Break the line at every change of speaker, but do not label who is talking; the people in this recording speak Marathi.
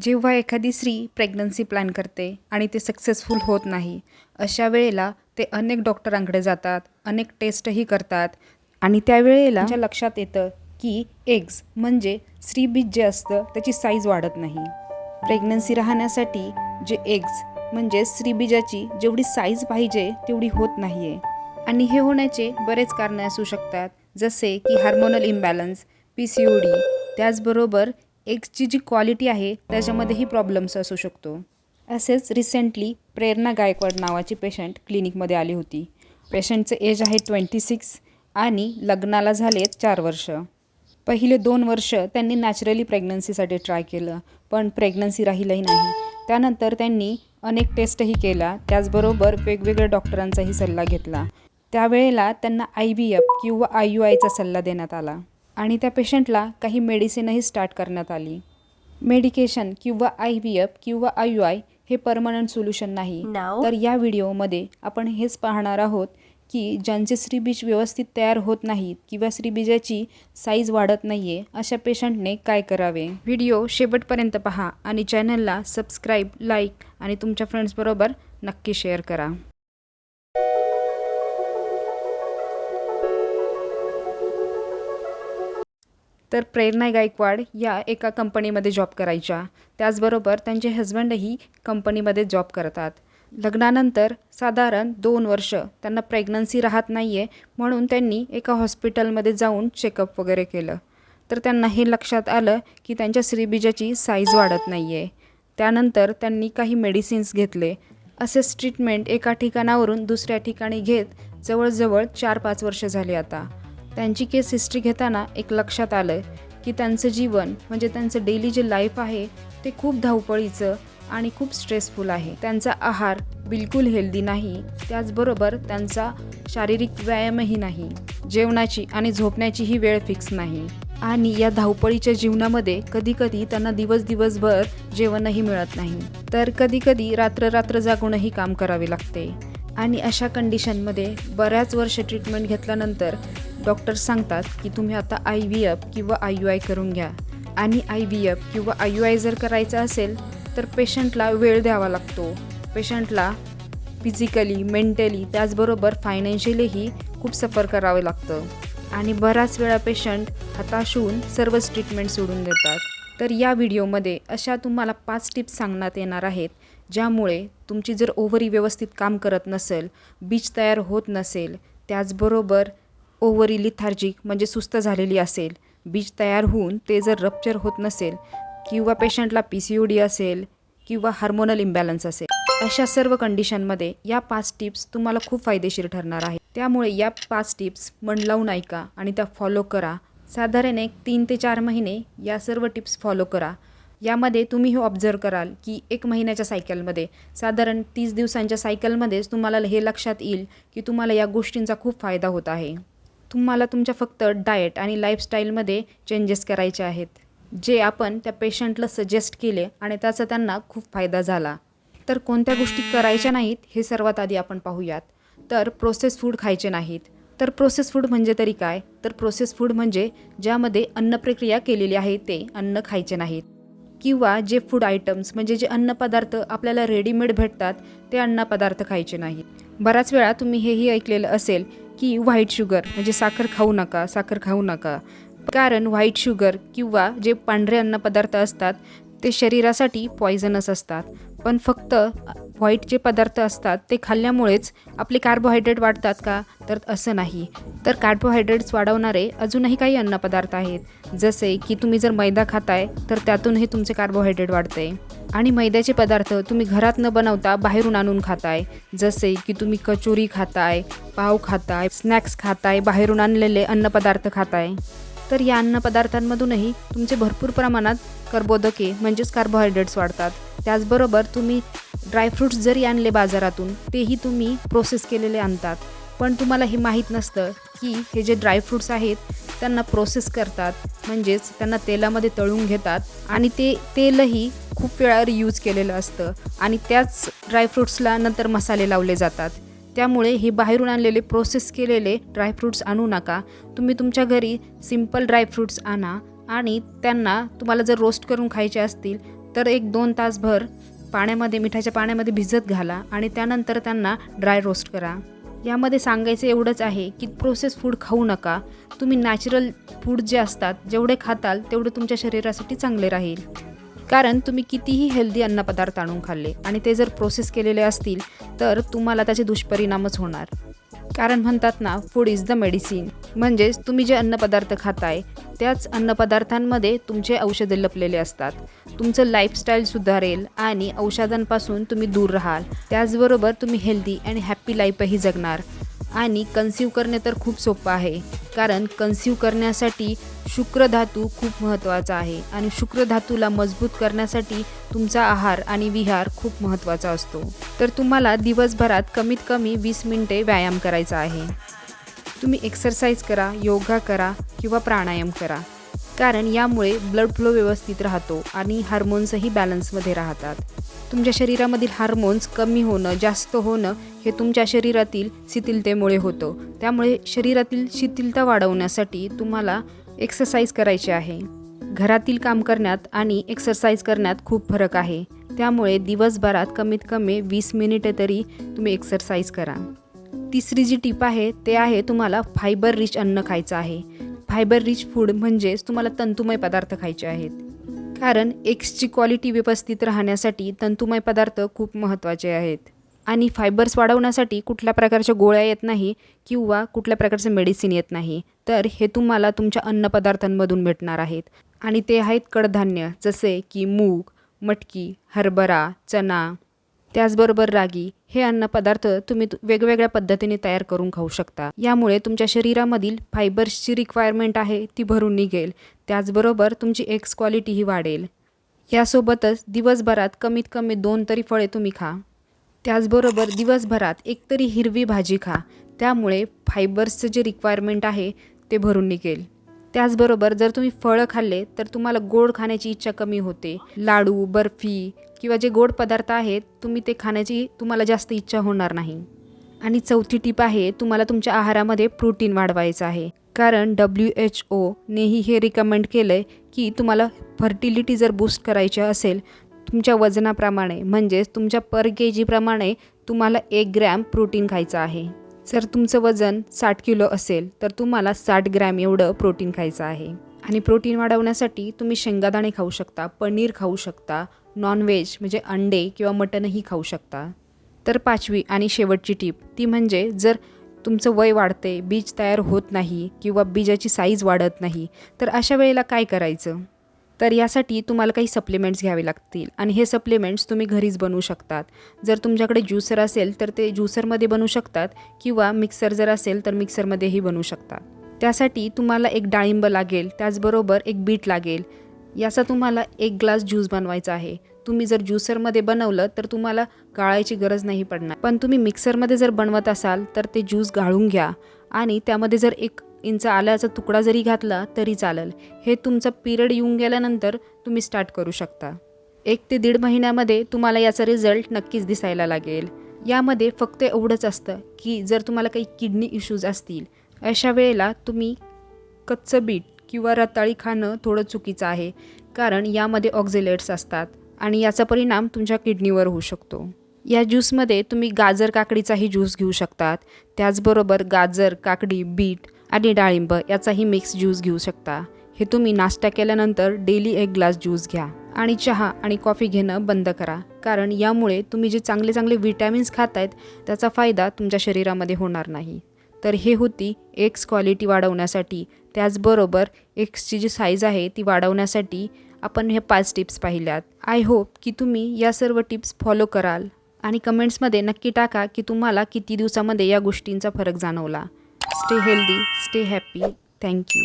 जेव्हा एखादी स्त्री प्रेग्नन्सी प्लॅन करते आणि ते सक्सेसफुल होत नाही अशा वेळेला ते अनेक डॉक्टरांकडे जातात अनेक टेस्टही करतात आणि त्यावेळेला त्यांच्या लक्षात येतं की एग्ज म्हणजे स्त्रीबीज जे असतं त्याची साईज वाढत नाही. प्रेग्नन्सी राहण्यासाठी जे एग्ज म्हणजे स्त्रीबीजाची जेवढी साईज पाहिजे तेवढी होत नाही आहे आणि हे होण्याचे बरेच कारणं असू शकतात जसे की hormonal imbalance P C O D त्याचबरोबर एग्सची जी क्वालिटी आहे त्याच्यामध्येही प्रॉब्लेम्स असू शकतो. असेच रिसेंटली प्रेरणा गायकवाड नावाची पेशंट क्लिनिकमध्ये आली होती. पेशंटचं एज आहे ट्वेंटी सिक्स आणि लग्नाला झालेत चार वर्ष. पहिले दोन वर्ष त्यांनी नॅचरली प्रेग्नन्सीसाठी ट्राय केलं पण प्रेग्नन्सी राहिलंही नाही. त्यानंतर त्यांनी अनेक टेस्टही केला त्याचबरोबर वेगवेगळ्या डॉक्टरांचाही सल्ला घेतला. त्यावेळेला त्यांना आय बी एफ किंवा आय यू आयचा सल्ला देण्यात आला. आणि त्या पेशंटला काही मेडिसिनही स्टार्ट करण्यात आली. मेडिकेशन किंवा आय व्ही एफ किंवा आय यू आय हे परमनंट सोल्युशन नाही. तर या व्हिडिओमध्ये आपण हेच पाहणार आहोत की ज्यांचे श्रीबीज व्यवस्थित तयार होत नाहीत किंवा श्रीबीजाची साईज वाढत नाही आहे अशा पेशंटने काय करावे? व्हिडिओ शेवटपर्यंत पहा आणि चॅनलला सबस्क्राईब लाईक आणि तुमच्या फ्रेंड्सबरोबर नक्की शेअर करा. तर प्रेरणा गायकवाड या एका कंपनीमध्ये जॉब करायच्या. त्याचबरोबर त्यांचे हजबंडही कंपनीमध्ये जॉब करतात. लग्नानंतर साधारण दोन वर्ष त्यांना प्रेग्नन्सी राहत नाही आहे म्हणून त्यांनी एका हॉस्पिटलमध्ये जाऊन चेकअप वगैरे केलं. तर त्यांना हे लक्षात आलं की त्यांच्या श्रीबीजाची साईज वाढत नाही आहे त्यानंतर त्यांनी काही मेडिसिन्स घेतले. असेच ट्रीटमेंट एका ठिकाणावरून दुसऱ्या ठिकाणी घेत जवळजवळ चार पाच वर्ष झाले आता. त्यांची केस हिस्ट्री घेताना एक लक्षात आलं की त्यांचं जीवन म्हणजे त्यांचं डेली जे लाईफ आहे ते खूप धावपळीचं आणि खूप स्ट्रेसफुल आहे. त्यांचा आहार बिलकुल हेल्दी नाही त्याचबरोबर त्यांचा शारीरिक व्यायामही नाही जेवणाची आणि झोपण्याचीही वेळ फिक्स नाही. आणि या धावपळीच्या जीवनामध्ये कधीकधी त्यांना दिवस दिवसभर जेवणही मिळत नाही. तर कधीकधी रात्र रात्र जागूनही काम करावे लागते. आणि अशा कंडिशनमध्ये बऱ्याच वर्ष ट्रीटमेंट घेतल्यानंतर डॉक्टर सांगतात की तुम्ही आता आय व्ही एफ किंवा आय यू आय करून घ्या. आणि आय व्ही एफ किंवा आय यू आय जर करायचं असेल तर पेशंटला वेळ द्यावा लागतो. पेशंटला फिजिकली मेंटली त्याचबरोबर फायनान्शियलीही खूप सफर करावं लागतं. आणि बराच वेळा पेशंट हताश होऊन सर्वच ट्रीटमेंट सोडून देतात. तर या व्हिडिओमध्ये अशा तुम्हाला पाच टिप्स सांगण्यात येणार आहेत ज्यामुळे तुमची जर ओव्हरी व्यवस्थित काम करत नसेल बीज तयार होत नसेल त्याचबरोबर ओव्हरी लिथार्जिक म्हणजे सुस्त झालेली असेल. बीज तयार होऊन ते जर रप्चर होत नसेल किंवा पेशंटला पी सी ओ डी असेल किंवा हार्मोनल इम्बॅलन्स असेल. अशा सर्व कंडिशनमध्ये या पाच टिप्स तुम्हाला खूप फायदेशीर ठरणार आहे त्यामुळे या पाच टिप्स मन लावून ऐका आणि त्या फॉलो करा. साधारण एक तीन ते चार महिने या सर्व टिप्स फॉलो करा. यामध्ये तुम्ही हे ऑब्झर्व कराल की एक महिन्याच्या सायकलमध्ये साधारण तीस दिवसांच्या सायकलमध्येच तुम्हाला हे लक्षात येईल की तुम्हाला या गोष्टींचा खूप फायदा होत आहे. तुम्हाला तुमच्या फक्त डाएट आणि लाईफस्टाईलमध्ये चेंजेस करायचे आहेत. जे आपण त्या पेशंटला सजेस्ट केले आणि त्याचा त्यांना खूप फायदा झाला. तर कोणत्या गोष्टी करायच्या नाहीत हे सर्वात आधी आपण पाहूयात. तर प्रोसेस फूड खायचे नाहीत. तर प्रोसेस फूड म्हणजे तरी काय? तर प्रोसेस फूड म्हणजे ज्यामध्ये अन्नप्रक्रिया केलेली आहे ते अन्न खायचे नाहीत. किंवा जे फूड आयटम्स म्हणजे जे अन्नपदार्थ आपल्याला रेडीमेड भेटतात ते अन्नपदार्थ खायचे नाहीत. बऱ्याच वेळा तुम्ही हेही ऐकलेलं असेल की व्हाईट शुगर म्हणजे साखर खाऊ नका साखर खाऊ नका. कारण व्हाईट शुगर किंवा जे पांढरे अन्नपदार्थ असतात ते शरीरासाठी पॉयझनस असतात. पण फक्त व्हाईट जे पदार्थ असतात ते खाल्ल्यामुळेच आपले कार्बोहायड्रेट वाढतात का? तर असं नाही. तर कार्बोहायड्रेट्स वाढवणारे अजूनही काही अन्नपदार्थ आहेत. जसे की तुम्ही जर मैदा खाताय तर त्यातूनही तुमचे कार्बोहायड्रेट वाढते. आणि मैद्याचे पदार्थ तुम्ही घरात न बनवता बाहेरून आणून खाताय. जसे की तुम्ही कचोरी खाताय पाव खाताय स्नॅक्स खाताय बाहेरून आणलेले अन्नपदार्थ खाताय. तर या अन्नपदार्थांमधूनही तुमचे भरपूर प्रमाणात कर्बोदके म्हणजेच कार्बोहायड्रेट्स वाढतात. त्याचबरोबर तुम्ही ड्रायफ्रूट्स जरी आणले बाजारातून तेही तुम्ही प्रोसेस केलेले आणतात. पण तुम्हाला हे माहीत नसतं की हे जे ड्रायफ्रूट्स आहेत त्यांना प्रोसेस करतात म्हणजेच त्यांना तेलामध्ये तळून घेतात आणि ते तेलही खूप वेळा रियूज केलेलं असतं आणि त्याच ड्रायफ्रूट्सला नंतर मसाले लावले जातात. त्यामुळे हे बाहेरून आणलेले प्रोसेस केलेले ड्रायफ्रूट्स आणू नका. तुम्ही तुमच्या घरी सिंपल ड्रायफ्रूट्स आणा आणि त्यांना तुम्हाला जर रोस्ट करून खायचे असतील तर एक दोन तासभर पाण्यामध्ये मिठाच्या पाण्यामध्ये भिजत घाला आणि त्यानंतर त्यांना ड्राय रोस्ट करा. यामध्ये सांगायचं एवढंच आहे की प्रोसेस फूड खाऊ नका. तुम्ही नॅचरल फूड जे असतात जेवढे खाताल तेवढे तुमच्या शरीरासाठी चांगले राहील. कारण तुम्ही कितीही हेल्दी अन्नपदार्थ आणून खाल्ले आणि ते जर प्रोसेस केलेले असतील तर तुम्हाला त्याचे दुष्परिणामच होणार. कारण म्हणतात ना फूड इज द मेडिसिन म्हणजेच तुम्ही जे अन्नपदार्थ खाताय त्याच अन्नपदार्थांमध्ये तुमचे औषधे लपलेले असतात. तुमचं लाईफस्टाईल सुधारेल आणि औषधांपासून तुम्ही दूर राहाल. त्याचबरोबर तुम्ही हेल्दी आणि हॅप्पी लाईफही जगणार. आणि कन्सिव्ह करणे तर खूप सोपं आहे. कारण कन्सिव्ह करण्यासाठी शुक्रधातू खूप महत्त्वाचा आहे. आणि शुक्रधातूला मजबूत करण्यासाठी तुमचा आहार आणि विहार खूप महत्त्वाचा असतो. तर तुम्हाला दिवसभरात कमीत कमी वीस मिनिटे व्यायाम करायचा आहे. तुम्ही एक्सरसाइज करा योगा करा किंवा प्राणायाम करा. कारण यामुळे ब्लड फ्लो व्यवस्थित राहतो आणि हार्मोन्सही बॅलन्समध्ये राहतात. तुमच्या शरीरामधील हार्मोन्स कमी होणं जास्त होणं हे तुमच्या शरीरातील शिथिलतेमुळे होतं. त्यामुळे शरीरातील शिथिलता वाढवण्यासाठी तुम्हाला एक्सरसाइज करायची आहे. घरातील काम करण्यात आणि एक्सरसाइज करण्यात खूप फरक आहे. त्यामुळे दिवसभरात कमीत कमी वीस मिनिटे तरी तुम्ही एक्सरसाइज करा. तिसरी जी टीप आहे ते आहे तुम्हाला फायबर रिच अन्न खायचं आहे. फायबर रिच फूड म्हणजेच तुम्हाला तंतुमय पदार्थ खायचे आहेत. कारण एग्सची क्वालिटी व्यवस्थित राहण्यासाठी तंतुमय पदार्थ खूप महत्त्वाचे आहेत. आणि फायबर्स वाढवण्यासाठी कुठल्या प्रकारच्या गोळ्या येत नाही किंवा कुठल्या प्रकारचं मेडिसिन येत नाही तर हे तुम्हाला तुमच्या अन्नपदार्थांमधून भेटणार आहेत. आणि ते आहेत कडधान्य जसे की मूग मटकी हरभरा चना त्याचबरोबर रागी हे अन्नपदार्थ तुम्ही वेगवेगळ्या पद्धतीने तयार करून खाऊ शकता. यामुळे तुमच्या शरीरामधील फायबर्सची रिक्वायरमेंट आहे ती भरून निघेल. त्याचबरोबर तुमची एक्स क्वालिटीही वाढेल. यासोबतच दिवसभरात कमीत कमी दोन तरी फळे तुम्ही खा. त्याचबरोबर दिवसभरात एक तरी हिरवी भाजी खा. त्यामुळे फायबर्सचं जे रिक्वायरमेंट आहे ते भरून निघेल. त्याचबरोबर जर तुम्ही फळं खाल्ले तर तुम्हाला गोड खाण्याची इच्छा कमी होते. लाडू बर्फी किंवा जे गोड पदार्थ आहेत तुम्ही ते खाण्याची तुम्हाला जास्त इच्छा होणार नाही. आणि चौथी टीप आहे तुम्हाला तुमच्या आहारामध्ये प्रोटीन वाढवायचं आहे. कारण डब्ल्यू एच ओनेही हे रिकमेंड केलं आहे की तुम्हाला फर्टिलिटी जर बूस्ट करायची असेल तुमच्या वजनाप्रमाणे म्हणजेच तुमच्या पर के जीप्रमाणे तुम्हाला एक ग्रॅम प्रोटीन खायचं आहे. जर तुमचं वजन साठ किलो असेल तर तुम्हाला साठ ग्रॅम एवढं प्रोटीन खायचं आहे. आणि प्रोटीन वाढवण्यासाठी तुम्ही शेंगादाणे खाऊ शकता पनीर खाऊ शकता नॉनव्हेज म्हणजे अंडे किंवा मटणही खाऊ शकता. तर पाचवी आणि शेवटची टीप ती म्हणजे जर तुमचं वय वाढते बीज तयार होत नाही किंवा बीजाची साईज वाढत नाही तर अशा वेळेला काय करायचं? तर यासाठी तुम्हाला काही सप्लिमेंट्स घ्यावे लागतील. आणि हे सप्लिमेंट्स तुम्ही घरीच बनवू शकतात. जर तुमच्याकडे ज्युसर असेल तर ते ज्युसरमध्ये बनवू शकतात किंवा मिक्सर जर असेल तर मिक्सरमध्येही बनवू शकतात. त्यासाठी तुम्हाला एक डाळिंब लागेल त्याचबरोबर एक बीट लागेल. याचा तुम्हाला एक ग्लास ज्यूस बनवायचा आहे. तुम्ही जर ज्युसरमध्ये बनवलं तर तुम्हाला गाळायची गरज नाही पडणार. पण तुम्ही मिक्सरमध्ये जर बनवत असाल तर ते ज्यूस गाळून घ्या. आणि त्यामध्ये जर एक इंच आल्याचा तुकडा जरी घातला तरी चालेल. हे तुमचा पिरियड येऊन गेल्यानंतर तुम्ही स्टार्ट करू शकता. एक ते दीड महिन्यामध्ये तुम्हाला याचा रिझल्ट नक्कीच दिसायला लागेल. यामध्ये फक्त एवढंच असतं की जर तुम्हाला काही किडनी इश्यूज असतील अशा वेळेला तुम्ही कच्चं बीट किंवा रताळी खाणं थोडं चुकीचं आहे कारण यामध्ये ऑक्झिलेट्स असतात आणि याचा परिणाम तुमच्या किडनीवर होऊ शकतो. या ज्यूसमध्ये तुम्ही गाजर काकडीचाही ज्यूस घेऊ शकतात. त्याचबरोबर गाजर काकडी बीट आणि डाळिंब याचाही मिक्स ज्यूस घेऊ शकता. हे तुम्ही नाश्ता केल्यानंतर डेली एक ग्लास ज्यूस घ्या. आणि चहा आणि कॉफी घेणं बंद करा. कारण यामुळे तुम्ही जे चांगले चांगले विटॅमिन्स आहेत त्याचा फायदा तुमच्या शरीरामध्ये होणार नाही. तर हे होती एक्स क्वालिटी वाढवण्यासाठी. त्याचबरोबर एक्सची जी साईज आहे ती वाढवण्यासाठी आपण हे पाच टिप्स पाहिल्यात. आय होप की तुम्ही या सर्व टिप्स फॉलो कराल. आणि कमेंट्समध्ये नक्की टाका की तुम्हाला किती दिवसामध्ये या गोष्टींचा फरक जाणवला. Stay healthy stay happy thank you